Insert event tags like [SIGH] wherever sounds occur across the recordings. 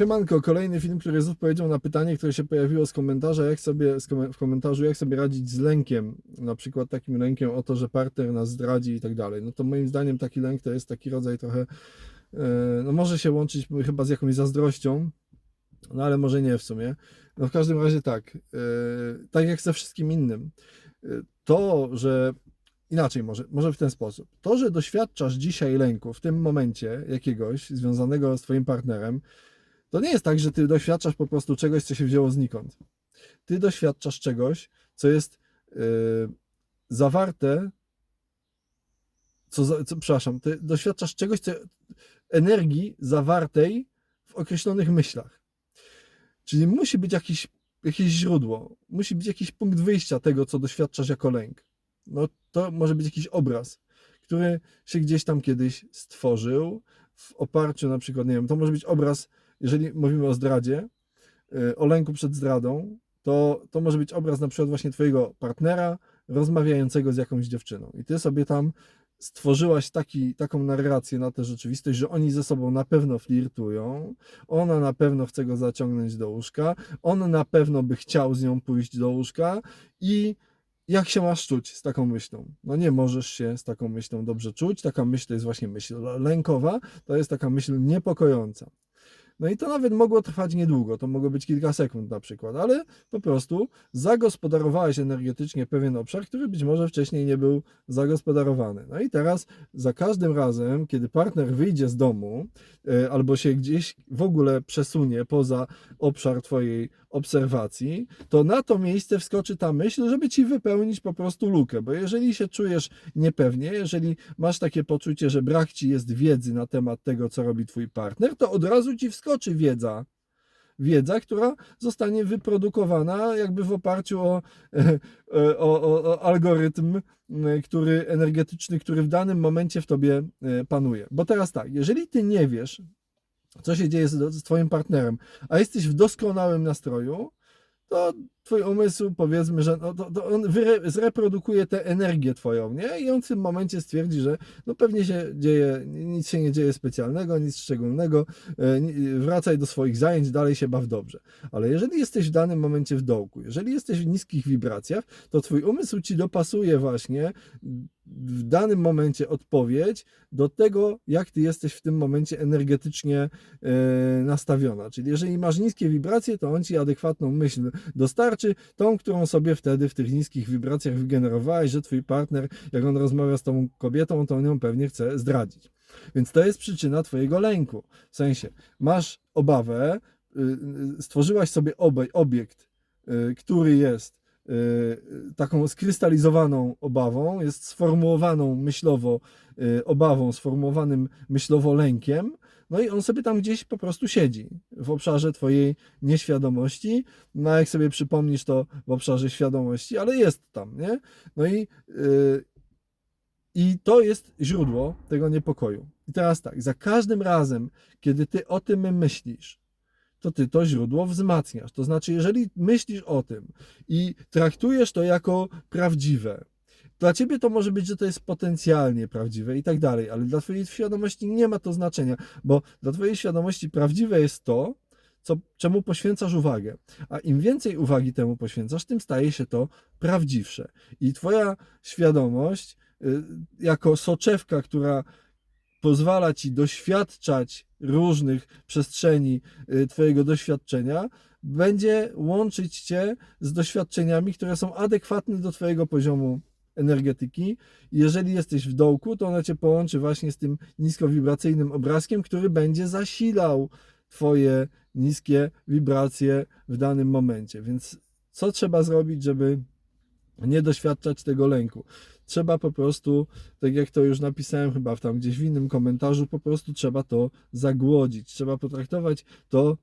Siemanko, kolejny film, który jest odpowiedzią na pytanie, które się pojawiło z komentarza, jak sobie, w komentarzu, jak sobie radzić z lękiem, na przykład takim lękiem o to, że partner nas zdradzi i tak dalej. No to moim zdaniem taki lęk to jest taki rodzaj trochę, e, no może się łączyć chyba z jakąś zazdrością, no ale może nie w sumie. No w każdym razie tak, e, tak jak ze wszystkim innym, e, to, że Inaczej może, może w ten sposób. To, że doświadczasz dzisiaj lęku w tym momencie jakiegoś związanego z Twoim partnerem, to nie jest tak, że Ty doświadczasz po prostu czegoś, co się wzięło znikąd. Ty doświadczasz czegoś, co jest yy, zawarte, co, co, przepraszam, Ty doświadczasz czegoś, co energii zawartej w określonych myślach. Czyli musi być jakiś, jakieś źródło, musi być jakiś punkt wyjścia tego, co doświadczasz jako lęk no to może być jakiś obraz, który się gdzieś tam kiedyś stworzył w oparciu na przykład, nie wiem, to może być obraz, jeżeli mówimy o zdradzie, y, o lęku przed zdradą, to, to może być obraz na przykład właśnie twojego partnera rozmawiającego z jakąś dziewczyną i ty sobie tam stworzyłaś taki, taką narrację na tę rzeczywistość, że oni ze sobą na pewno flirtują, ona na pewno chce go zaciągnąć do łóżka, on na pewno by chciał z nią pójść do łóżka i jak się masz czuć z taką myślą? No nie możesz się z taką myślą dobrze czuć. Taka myśl to jest właśnie myśl lękowa, to jest taka myśl niepokojąca. No i to nawet mogło trwać niedługo, to mogło być kilka sekund na przykład, ale po prostu zagospodarowałeś energetycznie pewien obszar, który być może wcześniej nie był zagospodarowany. No i teraz za każdym razem, kiedy partner wyjdzie z domu e, albo się gdzieś w ogóle przesunie poza obszar Twojej obserwacji, to na to miejsce wskoczy ta myśl, żeby Ci wypełnić po prostu lukę, bo jeżeli się czujesz niepewnie, jeżeli masz takie poczucie, że brak Ci jest wiedzy na temat tego, co robi Twój partner, to od razu Ci wskoczy wiedza, wiedza, która zostanie wyprodukowana jakby w oparciu o, [LAUGHS] o, o, o, algorytm, który energetyczny, który w danym momencie w tobie panuje. Bo teraz tak, jeżeli ty nie wiesz, co się dzieje z, z twoim partnerem, a jesteś w doskonałym nastroju, to twój umysł powiedzmy, że no, to, to on zreprodukuje tę energię twoją, nie? I on w tym momencie stwierdzi, że no pewnie się dzieje, nic się nie dzieje specjalnego, nic szczególnego, e, wracaj do swoich zajęć, dalej się baw dobrze. Ale jeżeli jesteś w danym momencie w dołku, jeżeli jesteś w niskich wibracjach, to twój umysł ci dopasuje właśnie w danym momencie odpowiedź do tego, jak ty jesteś w tym momencie energetycznie e, nastawiona. Czyli jeżeli masz niskie wibracje, to on ci adekwatną myśl dostarczy, tą, którą sobie wtedy w tych niskich wibracjach wygenerowałeś, że twój partner, jak on rozmawia z tą kobietą, to on ją pewnie chce zdradzić. Więc to jest przyczyna twojego lęku. W sensie, masz obawę, y, y, stworzyłaś sobie obiekt, y, który jest taką skrystalizowaną obawą, jest sformułowaną myślowo obawą, sformułowanym myślowo lękiem, no i on sobie tam gdzieś po prostu siedzi w obszarze Twojej nieświadomości. No jak sobie przypomnisz, to w obszarze świadomości, ale jest tam, nie? No i, yy, i to jest źródło tego niepokoju. I teraz tak, za każdym razem, kiedy Ty o tym myślisz, to ty to źródło wzmacniasz. To znaczy, jeżeli myślisz o tym i traktujesz to jako prawdziwe, dla ciebie to może być, że to jest potencjalnie prawdziwe i tak dalej, ale dla twojej świadomości nie ma to znaczenia, bo dla twojej świadomości prawdziwe jest to, co, czemu poświęcasz uwagę. A im więcej uwagi temu poświęcasz, tym staje się to prawdziwsze. I twoja świadomość, y, jako soczewka, która pozwala ci doświadczać różnych przestrzeni y, Twojego doświadczenia, będzie łączyć Cię z doświadczeniami, które są adekwatne do Twojego poziomu energetyki. Jeżeli jesteś w dołku, to ona Cię połączy właśnie z tym niskowibracyjnym obrazkiem, który będzie zasilał Twoje niskie wibracje w danym momencie. Więc co trzeba zrobić, żeby nie doświadczać tego lęku? trzeba po prostu, tak jak to już napisałem chyba tam gdzieś w innym komentarzu, po prostu trzeba to zagłodzić. Trzeba potraktować to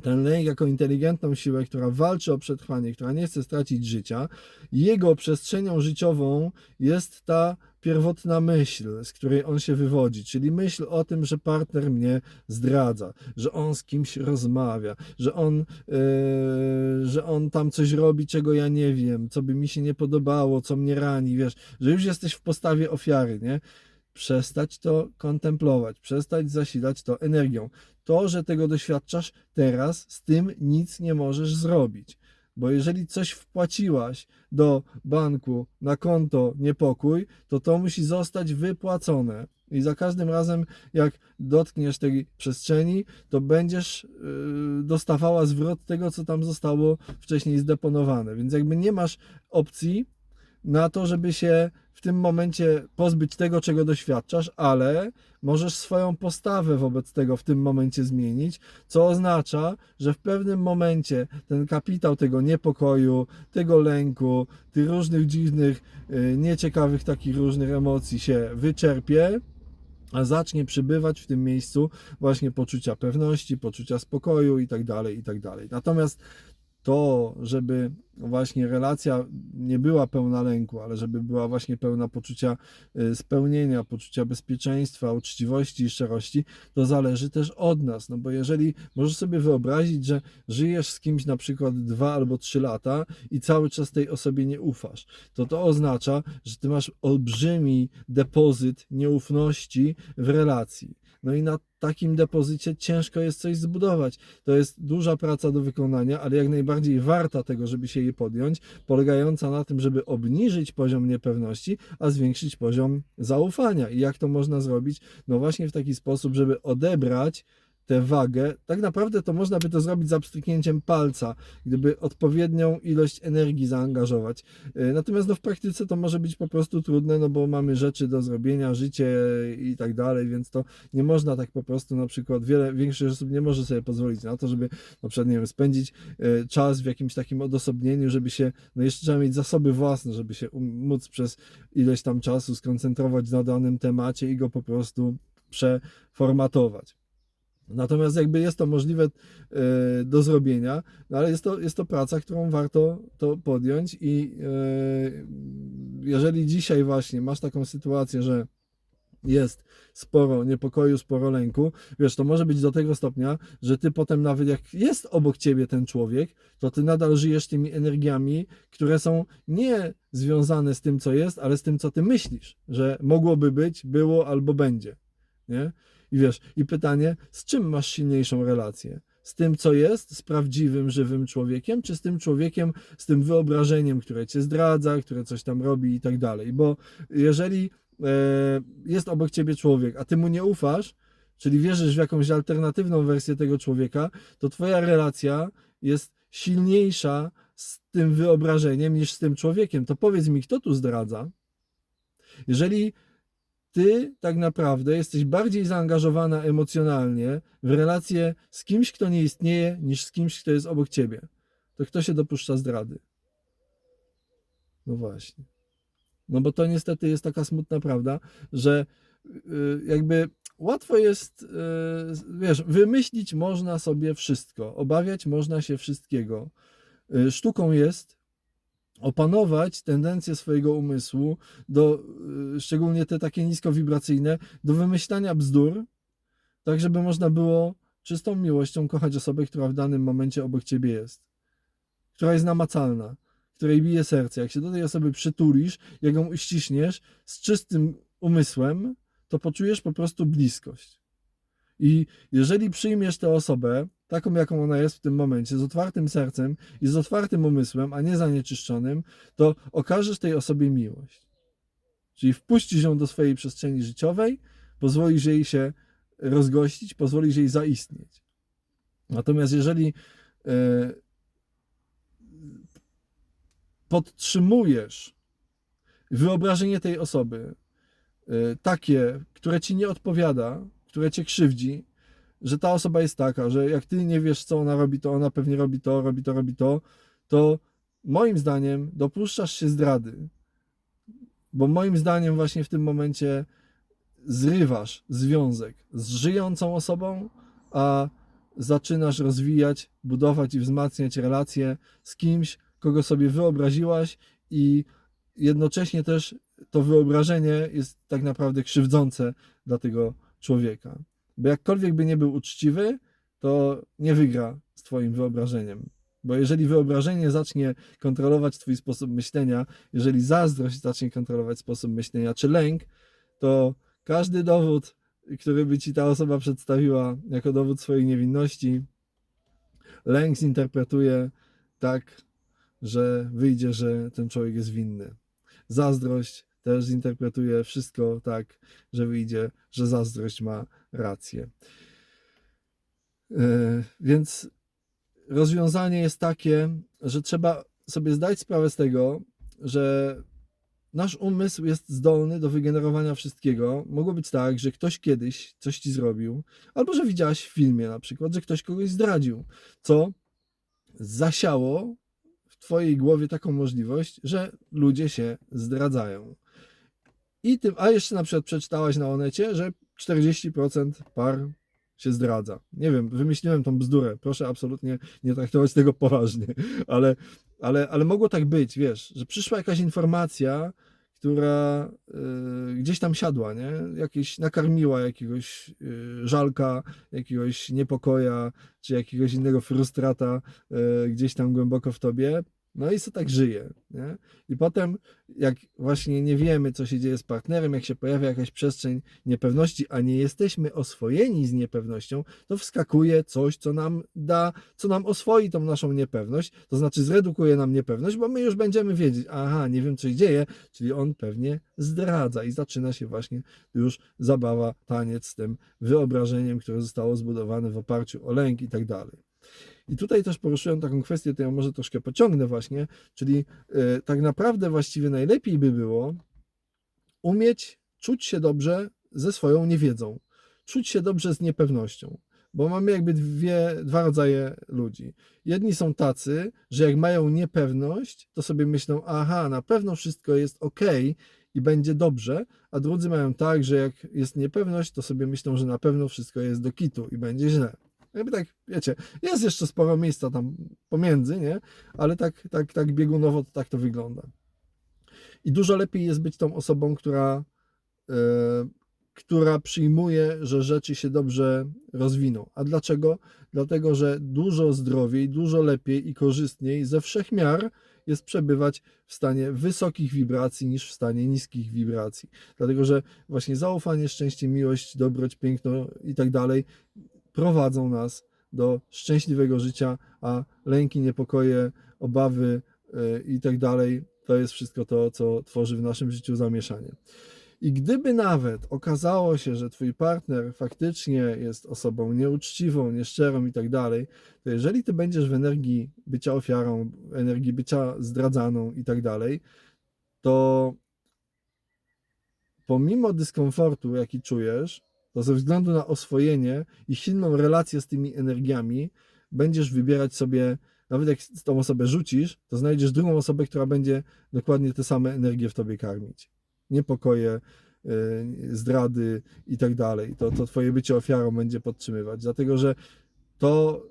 ten lęk jako inteligentną siłę, która walczy o przetrwanie, która nie chce stracić życia, jego przestrzenią życiową jest ta pierwotna myśl, z której on się wywodzi, czyli myśl o tym, że partner mnie zdradza, że on z kimś rozmawia, że on, yy, że on tam coś robi, czego ja nie wiem, co by mi się nie podobało, co mnie rani, wiesz, że już jesteś w postawie ofiary, nie? przestać to kontemplować, przestać zasilać to energią. To, że tego doświadczasz teraz, z tym nic nie możesz zrobić. Bo jeżeli coś wpłaciłaś do banku na konto niepokój, to to musi zostać wypłacone. I za każdym razem, jak dotkniesz tej przestrzeni, to będziesz yy, dostawała zwrot tego, co tam zostało wcześniej zdeponowane. Więc jakby nie masz opcji na to, żeby się w tym momencie pozbyć tego, czego doświadczasz, ale możesz swoją postawę wobec tego w tym momencie zmienić, co oznacza, że w pewnym momencie ten kapitał tego niepokoju, tego lęku, tych różnych dziwnych, yy, nieciekawych takich różnych emocji się wyczerpie, a zacznie przybywać w tym miejscu właśnie poczucia pewności, poczucia spokoju i tak dalej, i tak dalej. Natomiast to, żeby właśnie relacja nie była pełna lęku, ale żeby była właśnie pełna poczucia y, spełnienia, poczucia bezpieczeństwa, uczciwości i szczerości, to zależy też od nas. No bo jeżeli możesz sobie wyobrazić, że żyjesz z kimś na przykład dwa albo trzy lata i cały czas tej osobie nie ufasz, to to oznacza, że ty masz olbrzymi depozyt nieufności w relacji. No i na takim depozycie ciężko jest coś zbudować. To jest duża praca do wykonania, ale jak najbardziej warta tego, żeby się jej podjąć, polegająca na tym, żeby obniżyć poziom niepewności, a zwiększyć poziom zaufania. I jak to można zrobić? No właśnie w taki sposób, żeby odebrać tę wagę, tak naprawdę to można by to zrobić z abstryknięciem palca, gdyby odpowiednią ilość energii zaangażować. Yy, Natomiast no, w praktyce to może być po prostu trudne, no bo mamy rzeczy do zrobienia, życie i tak dalej, więc to nie można tak po prostu na przykład, wiele, większość osób nie może sobie pozwolić na to, żeby na przykład, nie wiem, spędzić yy, czas w jakimś takim odosobnieniu, żeby się, no jeszcze trzeba mieć zasoby własne, żeby się um- móc przez ileś tam czasu skoncentrować na danym temacie i go po prostu przeformatować. Natomiast jakby jest to możliwe e, do zrobienia, no ale jest to, jest to praca, którą warto to podjąć i e, jeżeli dzisiaj właśnie masz taką sytuację, że jest sporo niepokoju, sporo lęku, wiesz, to może być do tego stopnia, że ty potem nawet jak jest obok ciebie ten człowiek, to ty nadal żyjesz tymi energiami, które są nie związane z tym, co jest, ale z tym, co ty myślisz, że mogłoby być, było albo będzie, nie? I wiesz, i pytanie, z czym masz silniejszą relację? Z tym, co jest, z prawdziwym, żywym człowiekiem, czy z tym człowiekiem, z tym wyobrażeniem, które cię zdradza, które coś tam robi i tak dalej? Bo jeżeli e, jest obok ciebie człowiek, a ty mu nie ufasz, czyli wierzysz w jakąś alternatywną wersję tego człowieka, to twoja relacja jest silniejsza z tym wyobrażeniem niż z tym człowiekiem. To powiedz mi, kto tu zdradza? Jeżeli ty tak naprawdę jesteś bardziej zaangażowana emocjonalnie w relację z kimś, kto nie istnieje, niż z kimś, kto jest obok ciebie. To kto się dopuszcza zdrady? No właśnie. No bo to niestety jest taka smutna prawda, że y, jakby łatwo jest, y, wiesz, wymyślić można sobie wszystko, obawiać można się wszystkiego. Y, Sztuką jest opanować tendencje swojego umysłu, do, y, szczególnie te takie niskowibracyjne, do wymyślania bzdur, tak żeby można było czystą miłością kochać osobę, która w danym momencie obok ciebie jest, która jest namacalna, której bije serce. Jak się do tej osoby przytulisz, jak ją uściśniesz z czystym umysłem, to poczujesz po prostu bliskość. I jeżeli przyjmiesz tę osobę, taką jaką ona jest w tym momencie, z otwartym sercem i z otwartym umysłem, a nie zanieczyszczonym, to okażesz tej osobie miłość. Czyli wpuścisz ją do swojej przestrzeni życiowej, pozwolisz jej się rozgościć, pozwolisz jej zaistnieć. Natomiast jeżeli e, podtrzymujesz wyobrażenie tej osoby e, takie, które ci nie odpowiada, które cię krzywdzi, że ta osoba jest taka, że jak ty nie wiesz, co ona robi, to ona pewnie robi to, robi to, robi to, to moim zdaniem dopuszczasz się zdrady. Bo moim zdaniem właśnie w tym momencie zrywasz związek z żyjącą osobą, a zaczynasz rozwijać, budować i wzmacniać relacje z kimś, kogo sobie wyobraziłaś i jednocześnie też to wyobrażenie jest tak naprawdę krzywdzące dla tego człowieka. Bo jakkolwiek by nie był uczciwy, to nie wygra z Twoim wyobrażeniem. Bo jeżeli wyobrażenie zacznie kontrolować Twój sposób myślenia, jeżeli zazdrość zacznie kontrolować sposób myślenia, czy lęk, to każdy dowód który by ci ta osoba przedstawiła jako dowód swojej niewinności, lęk zinterpretuje tak, że wyjdzie, że ten człowiek jest winny. Zazdrość też zinterpretuje wszystko tak, że wyjdzie, że zazdrość ma rację. E, Więc rozwiązanie jest takie, że trzeba sobie zdać sprawę z tego, że nasz umysł jest zdolny do wygenerowania wszystkiego. Mogło być tak, że ktoś kiedyś coś ci zrobił, albo że widziałaś w filmie na przykład, że ktoś kogoś zdradził, co zasiało w twojej głowie taką możliwość, że ludzie się zdradzają. I tym, a jeszcze na przykład przeczytałaś na Onecie, że 40% par się zdradza. Nie wiem, wymyśliłem tą bzdurę. Proszę absolutnie nie traktować tego [LAUGHS] poważnie, ale, ale, ale mogło tak być, wiesz, że przyszła jakaś informacja, która y, gdzieś tam siadła, nie? Jakieś nakarmiła jakiegoś y, żalka, jakiegoś niepokoja, czy jakiegoś innego frustrata y, gdzieś tam głęboko w tobie. No i co tak żyje, nie? I potem, jak właśnie nie wiemy, co się dzieje z partnerem, jak się pojawia jakaś przestrzeń niepewności, a nie jesteśmy oswojeni z niepewnością, to wskakuje coś, co nam da, co nam oswoi tą naszą niepewność, to znaczy zredukuje nam niepewność, bo my już będziemy wiedzieć, aha, nie wiem, co się dzieje, czyli on pewnie zdradza i zaczyna się właśnie już zabawa, taniec z tym wyobrażeniem, które zostało zbudowane w oparciu o lęk i tak dalej. I tutaj też poruszyłem taką kwestię, to ja może troszkę pociągnę właśnie, czyli e, tak naprawdę właściwie najlepiej by było umieć czuć się dobrze ze swoją niewiedzą, czuć się dobrze z niepewnością. Bo mamy jakby dwie, dwa rodzaje ludzi. Jedni są tacy, że jak mają niepewność, to sobie myślą, aha, na pewno wszystko jest ok i będzie dobrze, a drudzy mają tak, że jak jest niepewność, to sobie myślą, że na pewno wszystko jest do kitu i będzie źle. Jakby tak, wiecie, jest jeszcze sporo miejsca tam pomiędzy, nie? Ale tak, tak, tak biegunowo to tak to wygląda. I dużo lepiej jest być tą osobą, która, e, która przyjmuje, że rzeczy się dobrze rozwiną. A dlaczego? Dlatego, że dużo zdrowiej, dużo lepiej i korzystniej ze wszech miar jest przebywać w stanie wysokich wibracji niż w stanie niskich wibracji. Dlatego, że właśnie zaufanie, szczęście, miłość, dobroć, piękno i tak dalej prowadzą nas do szczęśliwego życia, a lęki, niepokoje, obawy yy, i tak dalej to jest wszystko to, co tworzy w naszym życiu zamieszanie. I gdyby nawet okazało się, że twój partner faktycznie jest osobą nieuczciwą, nieszczerą i tak dalej, to jeżeli ty będziesz w energii bycia ofiarą, energii bycia zdradzaną i tak dalej, to pomimo dyskomfortu, jaki czujesz, to ze względu na oswojenie i silną relację z tymi energiami, będziesz wybierać sobie, nawet jak tą osobę rzucisz, to znajdziesz drugą osobę, która będzie dokładnie te same energie w tobie karmić. Niepokoje, yy, zdrady i tak dalej. To, to twoje bycie ofiarą będzie podtrzymywać, dlatego że to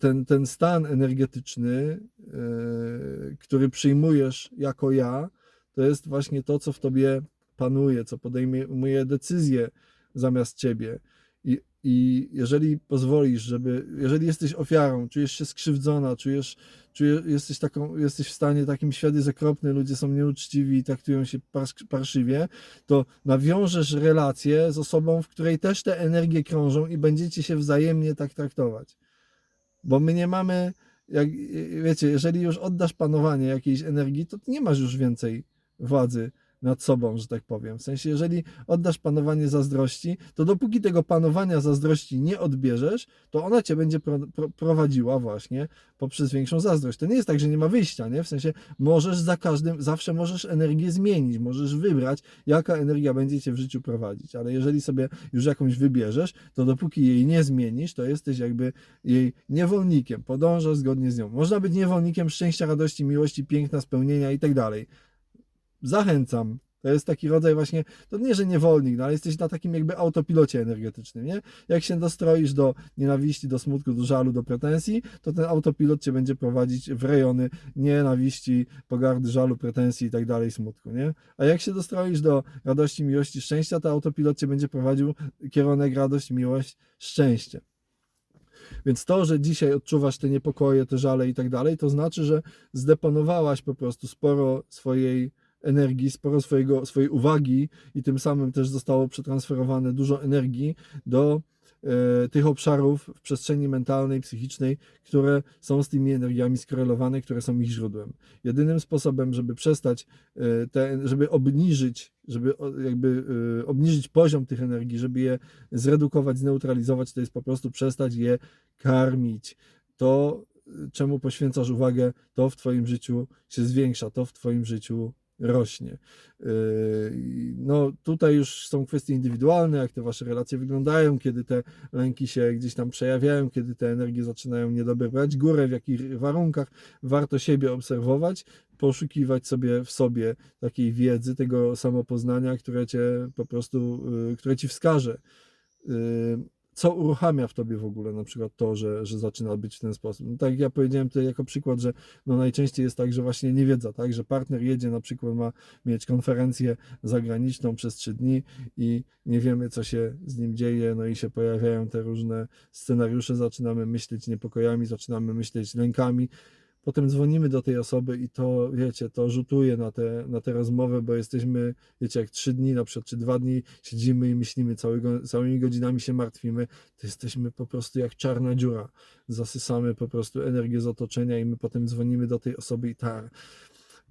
ten, ten stan energetyczny, yy, który przyjmujesz jako ja, to jest właśnie to, co w tobie panuje, co podejmuje decyzje zamiast ciebie. I, I jeżeli pozwolisz, żeby, jeżeli jesteś ofiarą, czujesz się skrzywdzona, czujesz, czujesz jesteś, taką, jesteś w stanie takim świat jest okropny, ludzie są nieuczciwi i traktują się parszywie, to nawiążesz relację z osobą, w której też te energie krążą i będziecie się wzajemnie tak traktować. Bo my nie mamy, jak wiecie, jeżeli już oddasz panowanie jakiejś energii, to nie masz już więcej władzy nad sobą, że tak powiem. W sensie, jeżeli oddasz panowanie zazdrości, to dopóki tego panowania zazdrości nie odbierzesz, to ona cię będzie pro, pro, prowadziła właśnie poprzez większą zazdrość. To nie jest tak, że nie ma wyjścia, nie? W sensie, możesz za każdym, zawsze możesz energię zmienić, możesz wybrać, jaka energia będzie cię w życiu prowadzić, ale jeżeli sobie już jakąś wybierzesz, to dopóki jej nie zmienisz, to jesteś jakby jej niewolnikiem, podążasz zgodnie z nią. Można być niewolnikiem szczęścia, radości, miłości, piękna, spełnienia i tak dalej zachęcam. To jest taki rodzaj właśnie, to nie, że niewolnik, no ale jesteś na takim jakby autopilocie energetycznym, nie? Jak się dostroisz do nienawiści, do smutku, do żalu, do pretensji, to ten autopilot cię będzie prowadzić w rejony nienawiści, pogardy, żalu, pretensji i tak dalej, smutku, nie? A jak się dostroisz do radości, miłości, szczęścia, to autopilot cię będzie prowadził kierunek radość, miłość, szczęście. Więc to, że dzisiaj odczuwasz te niepokoje, te żale i tak dalej, to znaczy, że zdeponowałaś po prostu sporo swojej energii, sporo swojego, swojej uwagi i tym samym też zostało przetransferowane dużo energii do e, tych obszarów w przestrzeni mentalnej, psychicznej, które są z tymi energiami skorelowane, które są ich źródłem. Jedynym sposobem, żeby przestać, e, te, żeby obniżyć, żeby o- jakby e, obniżyć poziom tych energii, żeby je zredukować, zneutralizować, to jest po prostu przestać je karmić. To, y, czemu poświęcasz uwagę, to w Twoim życiu się zwiększa, to w Twoim życiu rośnie. Yy, No, tutaj już są kwestie indywidualne, jak te Wasze relacje wyglądają, kiedy te lęki się gdzieś tam przejawiają, kiedy te energie zaczynają niedobre brać górę, w jakich warunkach warto siebie obserwować, poszukiwać sobie w sobie takiej wiedzy, tego samopoznania, które Cię po prostu, yy, które Ci wskaże, yy, co uruchamia w tobie w ogóle na przykład to, że, że zaczyna być w ten sposób. No, tak jak ja powiedziałem tutaj jako przykład, że no najczęściej jest tak, że właśnie niewiedza, tak, że partner jedzie na przykład, ma mieć konferencję zagraniczną przez trzy dni i nie wiemy, co się z nim dzieje, no i się pojawiają te różne scenariusze, zaczynamy myśleć niepokojami, zaczynamy myśleć lękami, potem dzwonimy do tej osoby i to, wiecie, to rzutuje na tę na tę rozmowę, bo jesteśmy, wiecie, jak trzy dni na przykład, czy dwa dni siedzimy i myślimy, całego, całymi godzinami się martwimy, to jesteśmy po prostu jak czarna dziura. Zasysamy po prostu energię z otoczenia i my potem dzwonimy do tej osoby i tak.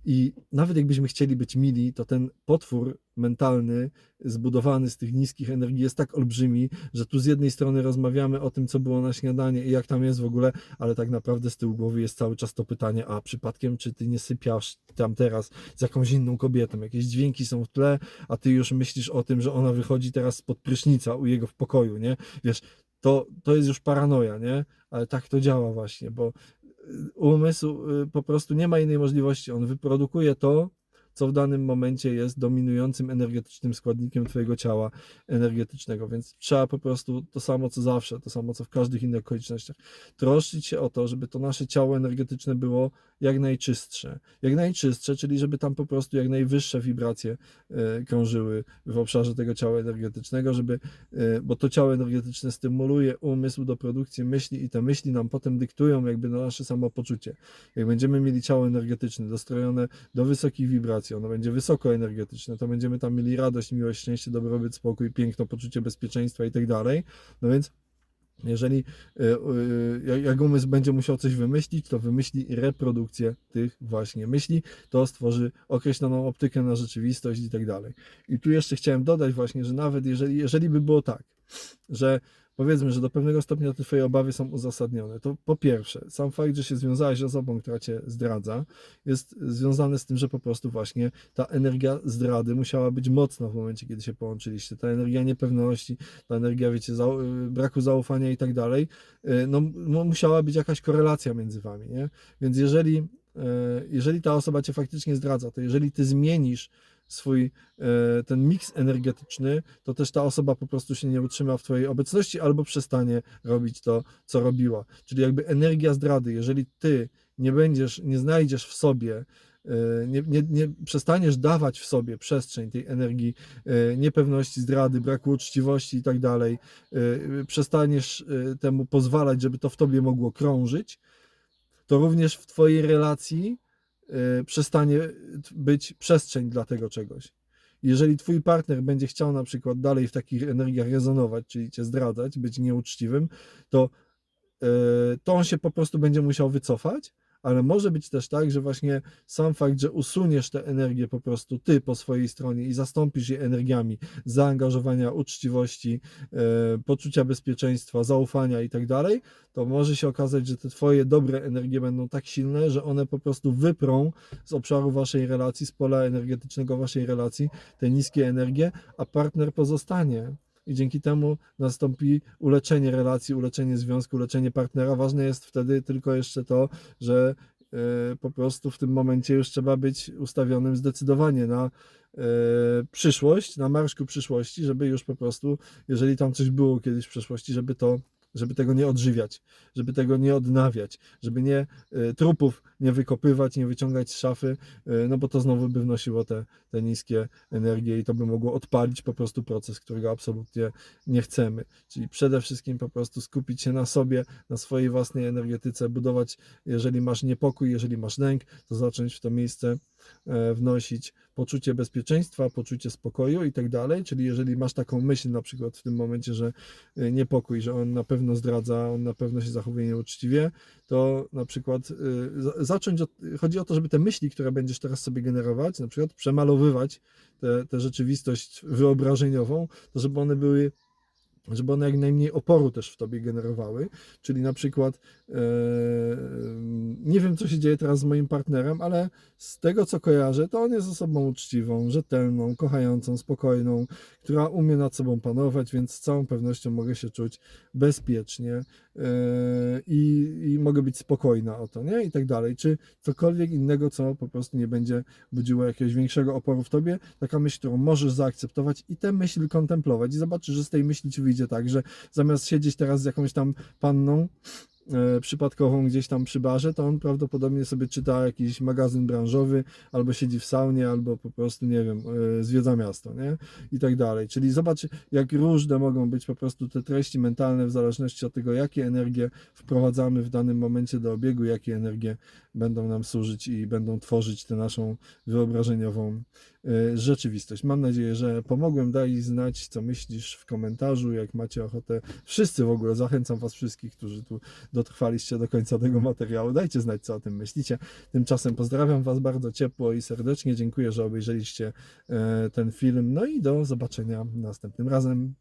I nawet jakbyśmy chcieli być mili, to ten potwór mentalny, zbudowany z tych niskich energii, jest tak olbrzymi, że tu z jednej strony rozmawiamy o tym, co było na śniadanie i jak tam jest w ogóle, ale tak naprawdę z tyłu głowy jest cały czas to pytanie, a przypadkiem czy ty nie sypiasz tam teraz z jakąś inną kobietą, jakieś dźwięki są w tle, a ty już myślisz o tym, że ona wychodzi teraz spod prysznica u jego w pokoju, nie? Wiesz, to, to jest już paranoja, nie? Ale tak to działa właśnie, bo umysł y, po prostu nie ma innej możliwości. On wyprodukuje to, co w danym momencie jest dominującym energetycznym składnikiem Twojego ciała energetycznego, więc trzeba po prostu to samo co zawsze, to samo co w każdych innych okolicznościach, troszczyć się o to, żeby to nasze ciało energetyczne było jak najczystsze. Jak najczystsze, czyli żeby tam po prostu jak najwyższe wibracje e, krążyły w obszarze tego ciała energetycznego, żeby, e, bo to ciało energetyczne stymuluje umysł do produkcji myśli i te myśli nam potem dyktują jakby na nasze samopoczucie. Jak będziemy mieli ciało energetyczne dostrojone do wysokich wibracji, ono będzie wysoko energetyczne, to będziemy tam mieli radość, miłość, szczęście, dobrobyt, spokój, piękno, poczucie bezpieczeństwa i tak dalej. No więc jeżeli y, y, jak- jak umysł będzie musiał coś wymyślić, to wymyśli reprodukcję tych właśnie myśli, to stworzy określoną optykę na rzeczywistość i tak dalej. I tu jeszcze chciałem dodać właśnie, że nawet jeżeli, jeżeli by było tak, że powiedzmy, że do pewnego stopnia te twoje obawy są uzasadnione, to po pierwsze, sam fakt, że się związałeś z osobą, która cię zdradza, jest związany z tym, że po prostu właśnie ta energia zdrady musiała być mocna w momencie, kiedy się połączyliście. Ta energia niepewności, ta energia, wiecie, y, braku zaufania i tak dalej, y, no, no musiała być jakaś korelacja między wami, nie? Więc jeżeli, y, jeżeli ta osoba cię faktycznie zdradza, to jeżeli ty zmienisz swój e, ten miks energetyczny, to też ta osoba po prostu się nie utrzyma w twojej obecności albo przestanie robić to, co robiła. Czyli jakby energia zdrady, jeżeli ty nie będziesz, nie znajdziesz w sobie e, nie, nie, nie przestaniesz dawać w sobie przestrzeń tej energii e, niepewności, zdrady, braku uczciwości i tak dalej, przestaniesz temu pozwalać, żeby to w tobie mogło krążyć, to również w twojej relacji przestanie być przestrzeń dla tego czegoś. Jeżeli twój partner będzie chciał na przykład dalej w takich energiach rezonować, czyli cię zdradzać, być nieuczciwym, to, e, to on się po prostu będzie musiał wycofać, ale może być też tak, że właśnie sam fakt, że usuniesz tę energię po prostu ty po swojej stronie i zastąpisz je energiami zaangażowania, uczciwości, e, poczucia bezpieczeństwa, zaufania i tak dalej, to może się okazać, że te twoje dobre energie będą tak silne, że one po prostu wyprą z obszaru waszej relacji, z pola energetycznego waszej relacji te niskie energie, a partner pozostanie. I dzięki temu nastąpi uleczenie relacji, uleczenie związku, uleczenie partnera. Ważne jest wtedy tylko jeszcze to, że e, po prostu w tym momencie już trzeba być ustawionym zdecydowanie na e, przyszłość, na marsz ku przyszłości, żeby już po prostu, jeżeli tam coś było kiedyś w przeszłości, żeby to żeby tego nie odżywiać, żeby tego nie odnawiać, żeby nie e, trupów nie wykopywać, nie wyciągać z szafy, e, no bo to znowu by wnosiło te, te niskie energie i to by mogło odpalić po prostu proces, którego absolutnie nie chcemy. Czyli przede wszystkim po prostu skupić się na sobie, na swojej własnej energetyce, budować, jeżeli masz niepokój, jeżeli masz lęk, to zacząć w to miejsce wnosić poczucie bezpieczeństwa, poczucie spokoju i tak dalej. Czyli jeżeli masz taką myśl na przykład w tym momencie, że e, niepokój, że on na pewno zdradza, on na pewno się zachowuje nieuczciwie, to na przykład za- zacząć od, chodzi o to, żeby te myśli, które będziesz teraz sobie generować, na przykład przemalowywać tę rzeczywistość wyobrażeniową, to żeby one były żeby one jak najmniej oporu też w tobie generowały, czyli na przykład e, nie wiem co się dzieje teraz z moim partnerem, ale z tego co kojarzę, to on jest osobą uczciwą, rzetelną, kochającą, spokojną, która umie nad sobą panować, więc z całą pewnością mogę się czuć bezpiecznie e, i, i mogę być spokojna o to, nie? I tak dalej. Czy cokolwiek innego, co po prostu nie będzie budziło jakiegoś większego oporu w tobie, taka myśl, którą możesz zaakceptować i tę myśl kontemplować i zobaczysz, że z tej myśli ci wyjdzie tak, że zamiast siedzieć teraz z jakąś tam panną e, przypadkową gdzieś tam przy barze, to on prawdopodobnie sobie czyta jakiś magazyn branżowy, albo siedzi w saunie, albo po prostu, nie wiem, e, zwiedza miasto, nie? I tak dalej. Czyli zobacz, jak różne mogą być po prostu te treści mentalne w zależności od tego, jakie energie wprowadzamy w danym momencie do obiegu, jakie energie będą nam służyć i będą tworzyć tę naszą wyobrażeniową e, rzeczywistość. Mam nadzieję, że pomogłem. Daj znać, co myślisz w komentarzu, jak macie ochotę. Wszyscy w ogóle, zachęcam Was wszystkich, którzy tu dotrwaliście do końca tego materiału. Dajcie znać, co o tym myślicie. Tymczasem pozdrawiam Was bardzo ciepło i serdecznie. Dziękuję, że obejrzeliście e, ten film. No i do zobaczenia następnym razem.